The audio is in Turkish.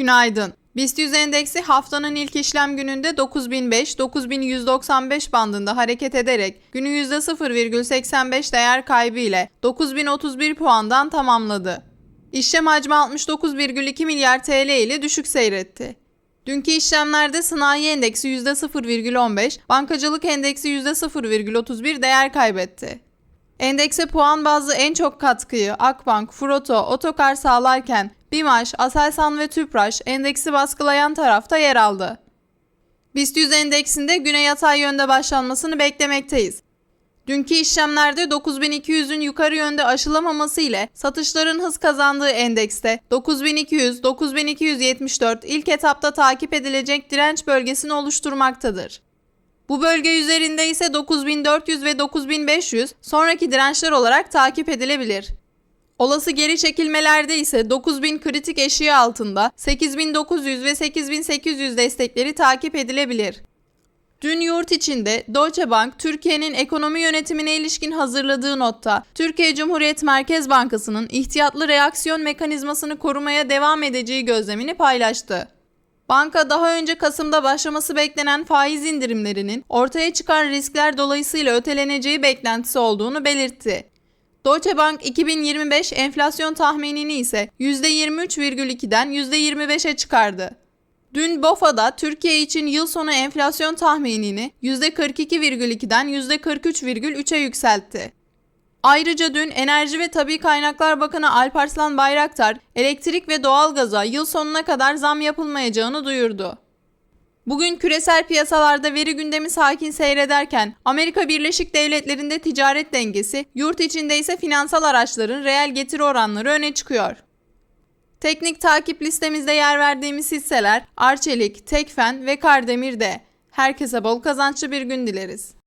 Günaydın. BIST 100 endeksi haftanın ilk işlem gününde 9005-9195 bandında hareket ederek günü %0,85 değer kaybı ile 9031 puandan tamamladı. İşlem hacmi 69,2 milyar TL ile düşük seyretti. Dünkü işlemlerde sanayi endeksi %0,15, bankacılık endeksi %0,31 değer kaybetti. Endekse puan bazlı en çok katkıyı Akbank, Froto, Otokar sağlarken BİMAŞ, Aselsan ve Tüpraş endeksi baskılayan tarafta yer aldı. BIST 100 endeksinde güne yatay yönde başlanmasını beklemekteyiz. Dünkü işlemlerde 9200'ün yukarı yönde aşılamaması ile satışların hız kazandığı endekste 9200-9274 ilk etapta takip edilecek direnç bölgesini oluşturmaktadır. Bu bölge üzerinde ise 9400 ve 9500 sonraki dirençler olarak takip edilebilir. Olası geri çekilmelerde ise 9000 kritik eşiği altında 8900 ve 8800 destekleri takip edilebilir. Dün yurt içinde Deutsche Bank Türkiye'nin ekonomi yönetimine ilişkin hazırladığı notta Türkiye Cumhuriyet Merkez Bankası'nın ihtiyatlı reaksiyon mekanizmasını korumaya devam edeceği gözlemini paylaştı. Banka daha önce Kasım'da başlaması beklenen faiz indirimlerinin ortaya çıkan riskler dolayısıyla öteleneceği beklentisi olduğunu belirtti. Deutsche Bank 2025 enflasyon tahminini ise %23,2'den %25'e çıkardı. Dün BOFA'da Türkiye için yıl sonu enflasyon tahminini %42,2'den %43,3'e yükseltti. Ayrıca dün Enerji ve Tabi Kaynaklar Bakanı Alparslan Bayraktar, elektrik ve doğalgaza yıl sonuna kadar zam yapılmayacağını duyurdu. Bugün küresel piyasalarda veri gündemi sakin seyrederken Amerika Birleşik Devletleri'nde ticaret dengesi, yurt içinde ise finansal araçların reel getiri oranları öne çıkıyor. Teknik takip listemizde yer verdiğimiz hisseler Arçelik, Tekfen ve Kardemir'de. Herkese bol kazançlı bir gün dileriz.